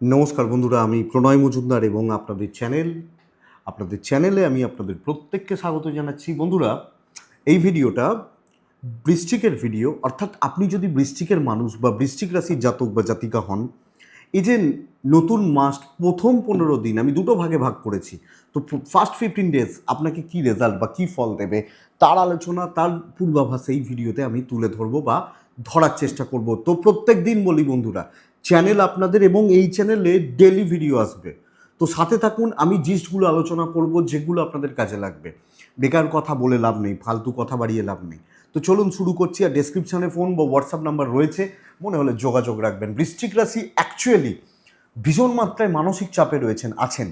নমস্কার বন্ধুরা, আমি প্রণয় মজুমদার এবং আপনাদের চ্যানেল, আপনাদের চ্যানেলে আমি আপনাদের প্রত্যেককে স্বাগত জানাচ্ছি। বন্ধুরা, এই ভিডিওটা বৃশ্চিকের ভিডিও, অর্থাৎ আপনি যদি বৃশ্চিকের মানুষ বা বৃশ্চিক রাশির জাতক বা জাতিকা হন, এই যে নতুন মাস, প্রথম পনেরো দিন, আমি দুটো ভাগে ভাগ করেছি। তো ফার্স্ট ফিফটিন ডেজ আপনাকে কি রেজাল্ট বা কি ফল দেবে, তার আলোচনা, তার পূর্বাভাস এই ভিডিওতে আমি তুলে ধরবো বা ধরার চেষ্টা করব। তো প্রত্যেক দিন বলি বন্ধুরা চ্যানেল আপনাদের এবং এই চ্যানেলে ডেলি ভিডিও আসবে। তো সাথে থাকুন, আমি জিস্টগুলো আলোচনা করব, যেগুলো আপনাদের কাজে লাগবে। বেকার কথা বলে লাভ নেই, ফালতু কথা বাড়িয়ে লাভ নেই। তো চলুন শুরু করছি, আর ডেসক্রিপশানে ফোন বা হোয়াটসঅ্যাপ নাম্বার রয়েছে, মনে হলে যোগাযোগ রাখবেন। বৃশ্চিক রাশি অ্যাকচুয়ালি ভীষণ মাত্রায় মানসিক চাপে রয়েছেন, আছেন।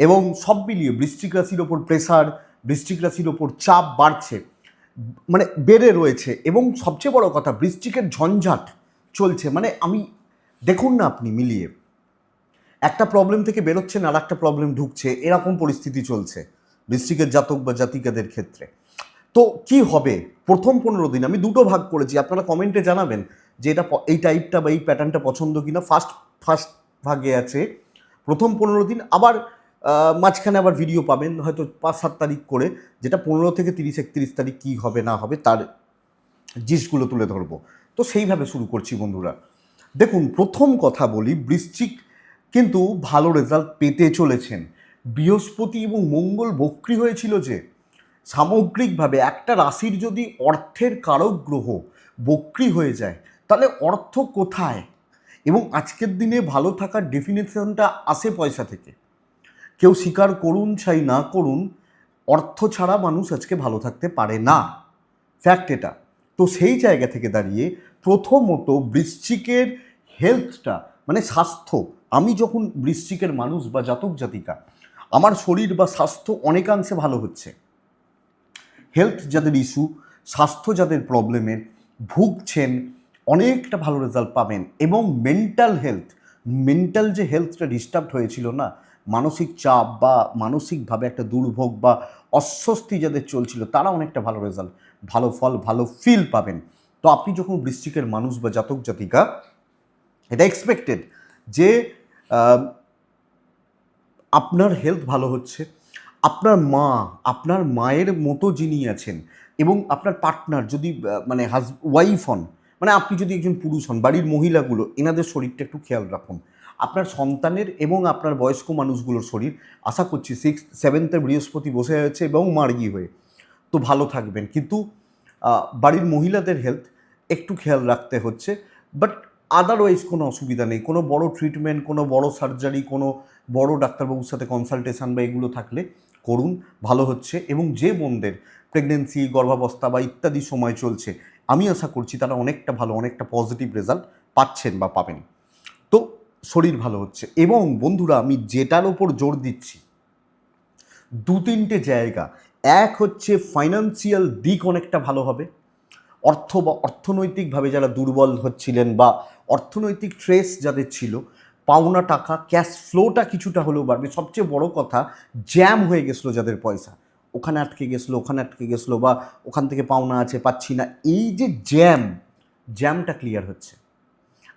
এবং সব মিলিয়ে বৃশ্চিক রাশির ওপর প্রেসার বৃশ্চিক রাশির ওপর চাপ বাড়ছে মানে বেড়ে রয়েছে। এবং সবচেয়ে বড় কথা, বৃশ্চিকের ঝঞ্ঝাট চলছে। মানে আমি দেখুন না আপনি মিলিয়ে। একটা প্রবলেম থেকে বেরোচ্ছেন আর একটা প্রবলেম ঢুকছে, এরকম পরিস্থিতি চলছে বৃশ্চিকের জাতক বা জাতিকাদের ক্ষেত্রে। তো কি হবে? প্রথম পনেরো দিন আমি দুটো ভাগ করেছি, আপনারা কমেন্টে জানাবেন যে এটা এই টাইপটা বা এই প্যাটার্নটা পছন্দ কিনা। ফার্স্ট ফার্স্ট ভাগে আছে, প্রথম পনেরো দিন আবার মাঝখানে আবার ভিডিও পাবেন, হয়তো পাঁচ সাত তারিখ করে, যেটা পনেরো থেকে তিরিশ, একত্রিশ তারিখ কী হবে না হবে, তার জিনিসগুলো তুলে ধরবো। তো সেইভাবে শুরু করছি বন্ধুরা। দেখুন, প্রথম কথা বলি, বৃশ্চিক কিন্তু ভালো রেজাল্ট পেতে চলেছেন। বৃহস্পতি এবং মঙ্গল বক্রি হয়েছিল যে, সামগ্রিকভাবে একটা রাশির যদি অর্থের কারক গ্রহ বক্রি হয়ে যায়, তাহলে অর্থ কোথায়? এবং আজকের দিনে ভালো থাকার ডেফিনেশনটা আসে পয়সা থেকে। কেউ স্বীকার করুন চাই না করুন, অর্থ ছাড়া মানুষ আজকে ভালো থাকতে পারে না। ফ্যাক্ট এটা। তো সেই জায়গা থেকে দাঁড়িয়ে প্রথমত বৃশ্চিকের হেলথটা মানে স্বাস্থ্য। আমি যখন বৃশ্চিকের মানুষ বা জাতক জাতিকা, আমার শরীর বা স্বাস্থ্য অনেকাংশে ভালো হচ্ছে। হেলথ যাদের ইস্যু স্বাস্থ্য যাদের প্রবলেমের ভুগছেন, অনেকটা ভালো রেজাল্ট পাবেন। এবং মেন্টাল হেলথ মেন্টাল যে হেলথটা ডিস্টার্ব হয়েছিল না, মানসিক চাপ বা মানসিকভাবে একটা দুর্ভোগ বা অস্বস্তি যাদের চলছিল, তারা অনেকটা ভালো রেজাল্ট ভালো ফল, ভালো ফিল পাবেন। তো আপনি যখন বৃশ্চিকের মানুষ বা জাতক জাতিকা, এটা এক্সপেক্টেড যে আপনার হেলথ ভালো হচ্ছে, আপনার মা, আপনার মায়ের মতো যিনি আছেন এবং আপনার পার্টনার যদি মানে হাজ ওয়াইফ হন মানে আপনি যদি একজন পুরুষ হন, বাড়ির মহিলাগুলো, এনাদের শরীরটা একটু খেয়াল রাখুন। আপনার সন্তানের এবং আপনার বয়স্ক মানুষগুলোর শরীর, আশা করছি সিক্স সেভেন্থে বৃহস্পতি বসে আছে এবং মার্গি হয়ে, তো ভালো থাকবেন। কিন্তু বাড়ির মহিলাদের হেলথ একটু খেয়াল রাখতে হচ্ছে বাট আদারওয়াইজ কোনো অসুবিধা নেই। কোনো বড় ট্রিটমেন্ট কোনো বড় সার্জারি কোনো বড় ডাক্তারবাবুর সাথে কনসালটেশন বা এগুলো থাকলে করুন, ভালো হচ্ছে। এবং যে বোনদের প্রেগনেন্সি গর্ভাবস্থা বা ইত্যাদি সময় চলছে, আমি আশা করছি তারা অনেকটা ভালো, অনেকটা পজিটিভ রেজাল্ট পাচ্ছেন বা পাবেন। তো শরীর ভালো হচ্ছে। এবং বন্ধুরা, আমি যেটার ওপর জোর দিচ্ছি দু তিনটে জায়গা এক হচ্ছে ফাইন্যান্সিয়াল দিক অনেকটা ভালো হবে। অর্থ বা অর্থনৈতিকভাবে যারা দুর্বল হচ্ছিলেন বা অর্থনৈতিক ট্রেস যাদের ছিল, পাওনা টাকা ক্যাশ ফ্লোটা কিছুটা হলেও বাড়বে। সবচেয়ে বড় কথা জ্যাম হয়ে গেছিল যাদের পয়সা। ওখানে আটকে গেছিল, ওখানে আটকে গেছিল বা ওখান থেকে পাওনা আছে, পাচ্ছি না। এই যে জ্যাম জ্যামটা ক্লিয়ার হচ্ছে।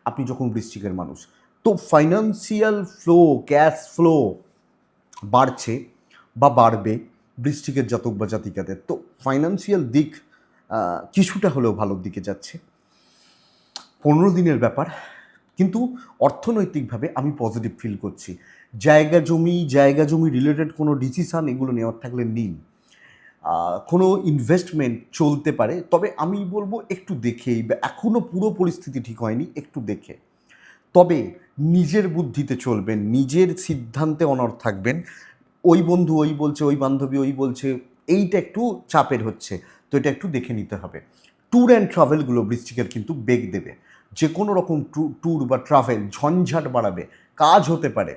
আপনি যখন বৃশ্চিকের মানুষ, তো ফাইন্যান্সিয়াল ফ্লো ক্যাশ ফ্লো বাড়ছে বা বাড়বে। বৃষ্টিকের জাতক বা জাতিকাদের। তো ফাইন্যান্সিয়াল দিক কিছুটা হলেও ভালোর দিকে যাচ্ছে। পনেরো দিনের ব্যাপার, কিন্তু অর্থনৈতিকভাবে আমি পজিটিভ ফিল করছি। জায়গা জমি জায়গা জমি রিলেটেড কোনো ডিসিশান এগুলো নেওয়ার থাকলে নিন। কোনো ইনভেস্টমেন্ট চলতে পারে, তবে আমি বলব একটু দেখেই এখনও পুরো পরিস্থিতি ঠিক হয়নি, একটু দেখে। তবে নিজের বুদ্ধিতে চলবেন, নিজের সিদ্ধান্তে অনড় থাকবেন। ওই বন্ধু ওই বলছে, ওই বান্ধবী ওই বলছে, এইটা একটু চাপের হচ্ছে। তো এটা একটু দেখে নিতে হবে। ট্যুর অ্যান্ড ট্রাভেলগুলো বৃশ্চিকের কিন্তু বেগ দেবে। যে কোনো রকম ট্যুর বা ট্রাভেল ঝঞ্ঝাট বাড়াবে। কাজ হতে পারে,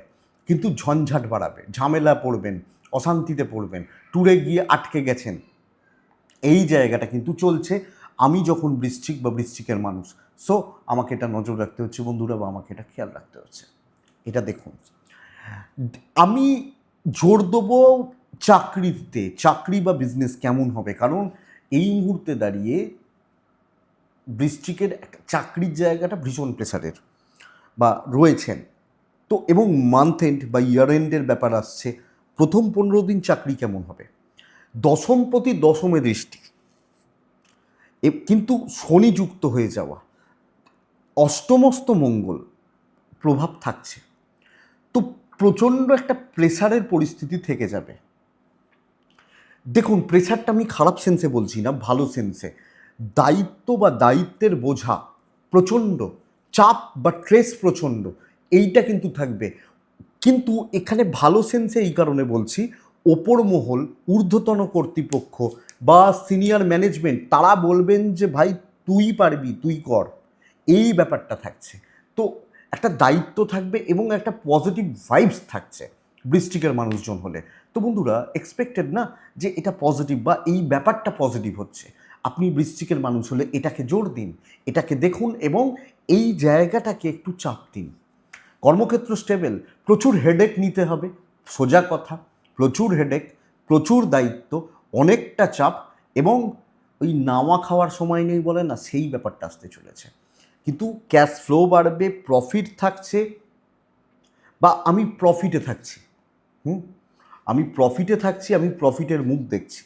কিন্তু ঝঞ্ঝাট বাড়াবে। ঝামেলা পড়বেন, অশান্তিতে পড়বেন। ট্যুরে গিয়ে আটকে গেছেন। এই জায়গাটা কিন্তু চলছে। আমি যখন বৃশ্চিক বা বৃশ্চিকের মানুষ সো আমাকে এটা নজর রাখতে হচ্ছে বন্ধুরা বা আমাকে এটা খেয়াল রাখতে হচ্ছে। এটা দেখুন। আমি জোর দেবো চাকরিতে চাকরি বা বিজনেস কেমন হবে? কারণ এই মুহূর্তে দাঁড়িয়ে একটা চাকরির জায়গাটা ভীষণ প্রেসারের বা রয়েছেন। তো এবং মান্থ এন্ড বা ইয়ার এন্ডের ব্যাপার আসছে, প্রথম পনেরো দিন চাকরি কেমন হবে? দশম প্রতি দশমে দৃষ্টি। কিন্তু শনি যুক্ত হয়ে যাওয়া। অষ্টমস্ত মঙ্গল প্রভাব থাকছে। তো প্রচণ্ড একটা প্রেসারের পরিস্থিতি থেকে যাবে। দেখুন, প্রেসারটা আমি খারাপ সেন্সে বলছি না, ভালো সেন্সে দায়িত্ব বা দায়িত্বের বোঝা প্রচণ্ড, চাপ বা ট্রেস প্রচণ্ড, এইটা কিন্তু থাকবে। কিন্তু এখানে ভালো সেন্সে এই কারণে বলছি, ওপর মহল, ঊর্ধ্বতন কর্তৃপক্ষ বা সিনিয়র ম্যানেজমেন্ট তারা বলবেন যে, ভাই, তুই পারবি, তুই কর। এই ব্যাপারটা থাকছে। তো একটা দায়িত্ব থাকবে এবং একটা পজিটিভ ভাইবস থাকছে বৃষ্টিকের মানুষজন হলে। তো বন্ধুরা এক্সপেক্টেড না যে এটা পজিটিভ বা এই ব্যাপারটা পজিটিভ হচ্ছে? আপনি বৃষ্টিকের মানুষ হলে এটাকে জোর দিন, এটাকে দেখুন এবং এই জায়গাটাকে একটু চাপ দিন। কর্মক্ষেত্র স্টেবেল প্রচুর হেডেক নিতে হবে, সোজা কথা, প্রচুর হেডেক প্রচুর দায়িত্ব, অনেকটা চাপ এবং ওই নাওয়া খাওয়ার সময় নেই বলে না, সেই ব্যাপারটা আসতে চলেছে। কিন্তু ক্যাশ ফ্লো বাড়বে প্রফিট থাকছে বা আমি প্রফিটে থাকছি। হুম? আমি প্রফিটে থাকছি, আমি প্রফিটের মুখ দেখছি।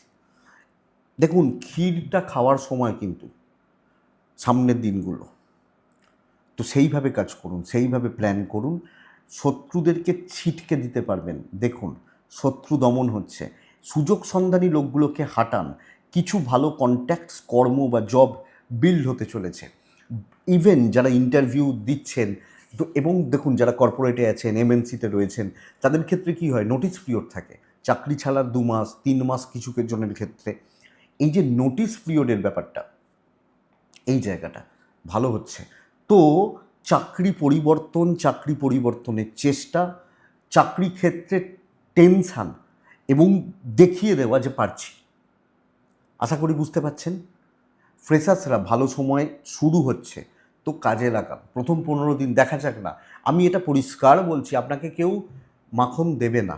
দেখুন, ক্ষীরটা খাওয়ার সময় কিন্তু সামনের দিনগুলো। তো সেইভাবে কাজ করুন, সেইভাবে প্ল্যান করুন। শত্রুদেরকে ছিটকে দিতে পারবেন। দেখুন, শত্রু দমন হচ্ছে। সুযোগ সন্ধানী লোকগুলোকে হাঁটান। কিছু ভালো কন্ট্যাক্টস কর্ম বা জব বিল্ড হতে চলেছে। ইভেন যারা ইন্টারভিউ দিচ্ছেন, তো এবং দেখুন যারা কর্পোরেটে আছেন এমএনসিতে রয়েছেন, তাদের ক্ষেত্রে কি হয়? নোটিশ পিরিয়ড থাকে। চাকরি ছাড়ার দু মাস, তিন মাস কিছু জনের ক্ষেত্রে। এই যে নোটিশ পিরিয়ডের ব্যাপারটা, এই জায়গাটা ভালো হচ্ছে। তো চাকরি পরিবর্তন, চাকরি পরিবর্তনের চেষ্টা, চাকরি ক্ষেত্রে টেনশান এবং দেখিয়ে দেওয়া যে পারছি। আশা করি বুঝতে পারছেন? ফ্রেশার্সরা ভালো সময় শুরু হচ্ছে, তো কাজে লাগান প্রথম পনেরো দিন দেখা যাক না। আমি এটা পরিষ্কার বলছি, আপনাকে কেউ মাখন দেবে না।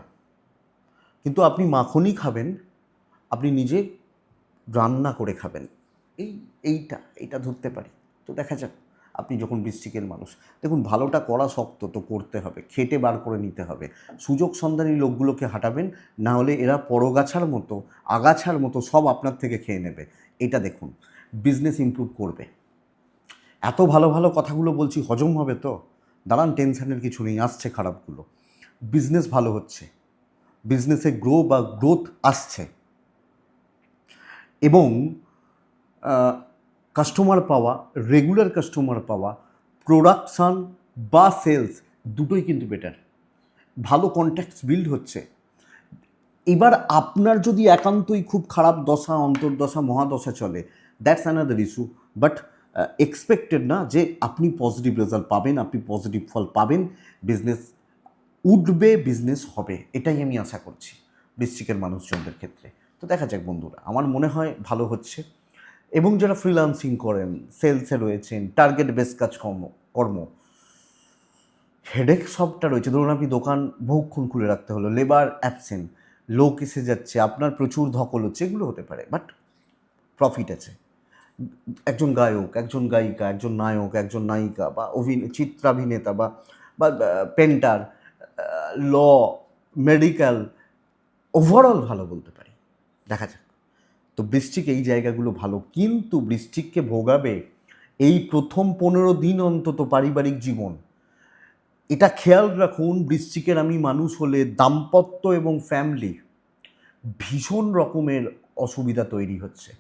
কিন্তু আপনি মাখনই খাবেন, আপনি নিজে রান্না করে খাবেন। এই, এইটা এইটা ধরতে পারি। তো দেখা যাক, আপনি যখন বৃষ্টিকের মানুষ। দেখুন, ভালোটা করা শক্ত তো করতে হবে, খেটে বার করে নিতে হবে। সুযোগ সন্ধানী লোকগুলোকে হাঁটাবেন, না হলে এরা পরগাছার মতো, আগাছার মতো সব আপনার থেকে খেয়ে নেবে। এটা দেখুন। বিজনেস ইম্প্রুভ করবে। এত ভালো ভালো কথাগুলো বলছি, হজম হবে তো? দাঁড়ান টেনশনের কিছু নেই, আসছে খারাপগুলো। বিজনেস ভালো হচ্ছে। বিজনেসে গ্রো বা গ্রোথ আসছে। এবং কাস্টমার পাওয়া রেগুলার কাস্টমার পাওয়া প্রোডাকশান বা সেলস দুটোই কিন্তু বেটার ভালো কন্ট্যাক্টস বিল্ড হচ্ছে। এবার আপনার যদি একান্তই খুব খারাপ দশা, অন্তর্দশা, মহাদশা চলে that's another issue but expected না যে আপনি পজিটিভ রেজাল্ট পাবেন, আপনি পজিটিভ ফল পাবেন বিজনেস উঠবে বিজনেস হবে। এটাই আমি আশা করছি ডিস্ট্রিক্টের মানুষজনদের ক্ষেত্রে। তো দেখা যাক বন্ধুরা, আমার মনে হয় ভালো হচ্ছে। এবং যারা ফ্রিলান্সিং করেন সেলসে রয়েছেন টার্গেট বেস কাজ কর্ম কর্ম হেডেক সবটা রয়েছে। ধরুন আপনি দোকান বহুক্ষণ খুলে রাখতে হলো লেবার অ্যাবসেন্ট লোক এসে যাচ্ছে, আপনার প্রচুর ধকল হচ্ছে, এগুলো হতে পারে। বাট প্রফিট আছে। একজন গায়ক, একজন গায়িকা, একজন নায়ক, একজন নায়িকা বা অভিনে চিত্রাভিনেতা বা বা পেন্টার ল মেডিকেল ওভারঅল ভালো বলতে পারি। দেখা যাক। তো বৃষ্টিক এই জায়গাগুলো ভালো, কিন্তু বৃষ্টিককে ভোগাবে এই প্রথম পনেরো দিন অন্তত পারিবারিক জীবন। এটা খেয়াল রাখুন, বৃশ্চিকের আমি মানুষ হলে দাম্পত্য এবং ফ্যামিলি ভীষণ রকমের অসুবিধা তৈরি হচ্ছে।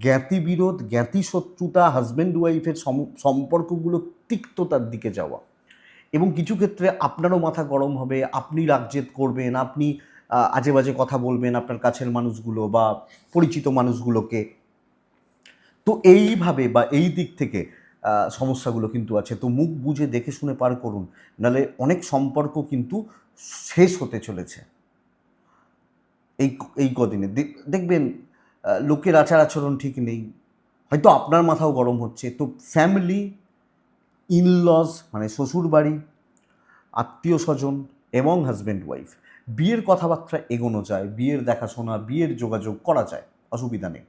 জ্ঞাতি বিরোধ, জ্ঞাতি শত্রুতা হাজব্যান্ড ওয়াইফের সম্পর্কগুলো তিক্ততার দিকে যাওয়া। এবং কিছু ক্ষেত্রে আপনারও মাথা গরম হবে, আপনি রাগজেদ করবেন, আপনি আজে বাজে কথা বলবেন আপনার কাছের মানুষগুলো বা পরিচিত মানুষগুলোকে। তো এইভাবে বা এই দিক থেকে সমস্যাগুলো কিন্তু আছে। তো মুখ বুঝে দেখে শুনে পার করুন, নাহলে অনেক সম্পর্ক কিন্তু শেষ হতে চলেছে। এই এই কদিনে। দেখ- দেখবেন লোকের আচার আচরণ ঠিক নেই। হয়তো আপনার মাথাও গরম হচ্ছে। তো ফ্যামিলি ইনলজ মানে শ্বশুর বাড়ি আত্মীয় স্বজন এবং হাজব্যান্ড ওয়াইফ বিয়ের কথাবার্তা এগোনো যায়, বিয়ের দেখাশোনা, বিয়ের যোগাযোগ করা যায়, অসুবিধা নেই।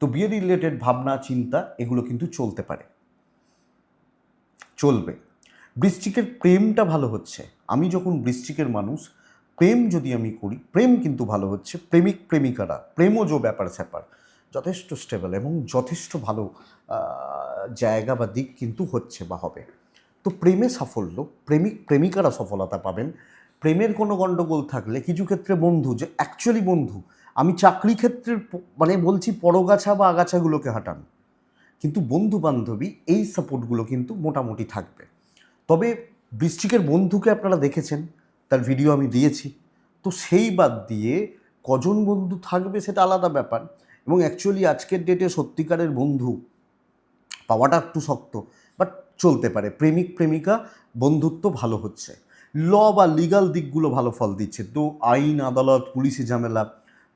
তো বিয়ে রিলেটেড ভাবনা, চিন্তা, এগুলো কিন্তু চলতে পারে। চলবে। বৃশ্চিকের প্রেমটা ভালো হচ্ছে। আমি যখন বৃশ্চিকের মানুষ প্রেম যদি আমি করি, প্রেম কিন্তু ভালো হচ্ছে, প্রেমিক প্রেমিকারা প্রেমজ ব্যাপার স্যাপার, যথেষ্ট স্টেবল এবং যথেষ্ট ভালো জায়গা বা দিক কিন্তু হচ্ছে বা হবে। তো প্রেমে সাফল্য, প্রেমিক প্রেমিকারা সফলতা পাবেন। প্রেমের কোনো গণ্ডগোল থাকলে কিছু ক্ষেত্রে বন্ধু, যে অ্যাকচুয়ালি বন্ধু, আমি চাকরি ক্ষেত্রের মানে বলছি পরগাছা বা আগাছাগুলোকে হাঁটান। কিন্তু বন্ধু বান্ধবী এই সাপোর্টগুলো কিন্তু মোটামুটি থাকবে। তবে বৃষ্টিকের বন্ধুকে আপনারা দেখেছেন তার ভিডিও আমি দিয়েছি। তো সেই বাদ দিয়ে কজন বন্ধু থাকবে সেটা আলাদা ব্যাপার। এবং অ্যাকচুয়ালি আজকের ডেটে সত্যিকারের বন্ধু পাওয়াটা একটু শক্ত বাট চলতে পারে। প্রেমিক, প্রেমিকা, বন্ধুত্ব ভালো হচ্ছে। ল বা লিগাল দিকগুলো ভালো ফল দিচ্ছে। তো আইন, আদালত, পুলিশি ঝামেলা,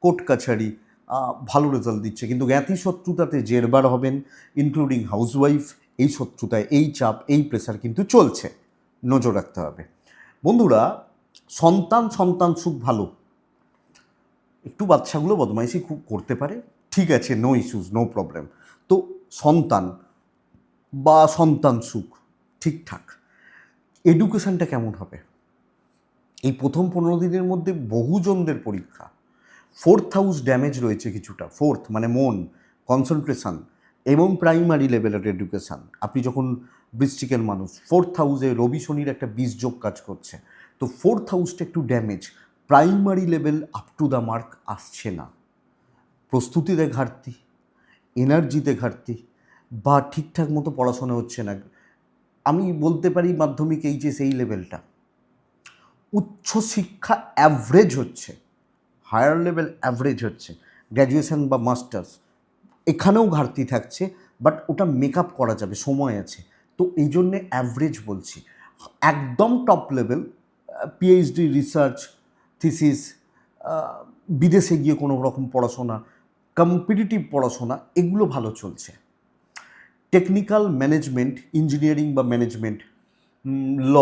কোর্ট কাছারি ভালো রেজাল্ট দিচ্ছে। কিন্তু জ্ঞাতি শত্রুতাতে জেরবার হবেন ইনক্লুডিং হাউসওয়াইফ এই শত্রুতায়, এই চাপ, এই প্রেশার কিন্তু চলছে। নজর রাখতে হবে। বন্ধুরা সন্তান সন্তান সুখ ভালো। একটু বাচ্চাগুলো বদমাইশি খুব করতে পারে। ঠিক আছে নো ইস্যুস নো প্রবলেম তো সন্তান বা সন্তান সুখ ঠিকঠাক এডুকেশনটা কেমন হবে? এই প্রথম পনেরো দিনের মধ্যে বহুজনদের পরীক্ষা। ফোর্থ হাউস ড্যামেজ রয়েছে কিছুটা ফোর্থ মানে মন কনসেন্ট্রেশন এবং প্রাইমারি লেভেলের এডুকেশান আপনি যখন বৃষ্টিকের মানুষ ফোর্থ হাউসে রবি শনির একটা বীজযোগ কাজ করছে। তো ফোর্থ হাউসটা একটু damage primary level up to the mark আসছে না। প্রস্তুতিতে ঘাটতি এনার্জিতে ঘাটতি, বা ঠিকঠাক মতো পড়াশোনা হচ্ছে না। আমি বলতে পারি মাধ্যমিক এইচএস এই লেভেলটা উচ্চশিক্ষা অ্যাভারেজ হচ্ছে হায়ার লেভেল অ্যাভারেজ হচ্ছে গ্র্যাজুয়েশন বা মাস্টার্স এখানেও ঘাটতি থাকছে বাট ওটা মেকআপ করা যাবে, সময় আছে। তো এই জন্যে অ্যাভারেজ বলছি। একদম top level PhD research thesis বিদেশে গিয়ে কোনো রকম পড়াশোনা কম্পিটিটিভ পড়াশোনা, এগুলো ভালো চলছে। টেকনিক্যাল ম্যানেজমেন্ট ইঞ্জিনিয়ারিং বা ম্যানেজমেন্ট ল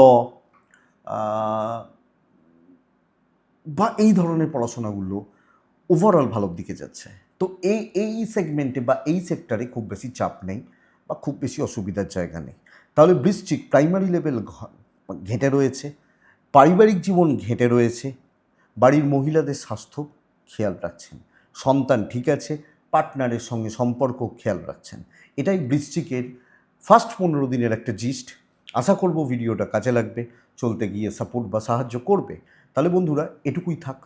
বা এই ধরনের পড়াশোনাগুলো ওভারঅল ভালোর দিকে যাচ্ছে। তো এই এই সেগমেন্টে বা এই সেক্টরে খুব বেশি চাপ নেই বা খুব বেশি অসুবিধার জায়গা নেই। তাহলে বৃশ্চিক প্রাইমারি লেভেল ঘেঁটে রয়েছে। পারিবারিক জীবন ঘেঁটে রয়েছে। বাড়ির মহিলাদের স্বাস্থ্য খেয়াল রাখছেন। সন্তান ঠিক আছে, পার্টনারের সঙ্গে সম্পর্ক খেয়াল রাখছেন। এটাই বৃশ্চিকের ফার্স্ট পনেরো দিনের একটা জিস্ট আশা করব ভিডিওটা কাজে লাগবে, চলতে গিয়ে সাপোর্ট বা সাহায্য করবে। তাহলে বন্ধুরা, এটুকুই থাক।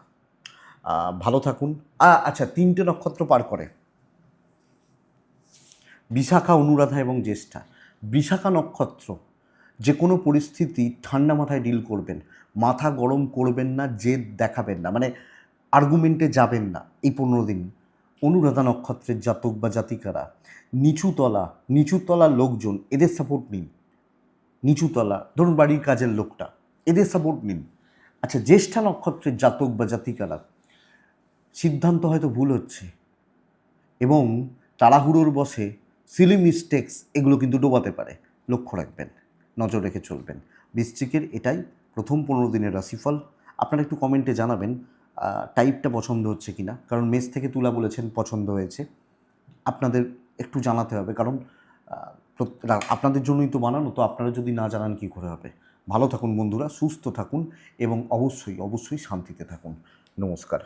ভালো থাকুন। আচ্ছা তিনটে নক্ষত্র পার করে। বিশাখা, অনুরাধা এবং জ্যেষ্ঠা। বিশাখা নক্ষত্র যে কোনো পরিস্থিতি ঠান্ডা মাথায় ডিল করবেন। মাথা গরম করবেন না, জেদ দেখাবেন না মানে আর্গুমেন্টে যাবেন না এই পনেরো দিন। অনুরাধা নক্ষত্রের জাতক বা জাতিকারা, নিচুতলা নিচুতলা লোকজন, এদের সাপোর্ট নিন। নিচুতলা, ধরুন বাড়ির কাজের লোকটা, এদের সাপোর্ট নিন। আচ্ছা জ্যেষ্ঠা নক্ষত্রের জাতক বা জাতিকারা, সিদ্ধান্ত হয়তো ভুল হচ্ছে এবং তাড়াহুড়োর বসে সিলি মিস্টেক্স এগুলো কিন্তু ডোবাতে পারে, লক্ষ্য রাখবেন। নজর রেখে চলবেন। বৃশ্চিকের এটাই প্রথম পনেরো দিনের রাশিফল। আপনারা একটু কমেন্টে জানাবেন টাইপটা পছন্দ হচ্ছে কিনা? কারণ মেস থেকে তুলা বলেছেন পছন্দ হয়েছে। আপনাদের একটু জানাতে হবে, কারণ আপনাদের জন্যই তো বানানো, তো আপনারা যদি না জানান কী করে হবে? ভালো থাকুন বন্ধুরা, সুস্থ থাকুন এবং অবশ্যই অবশ্যই শান্তিতে থাকুন। নমস্কার।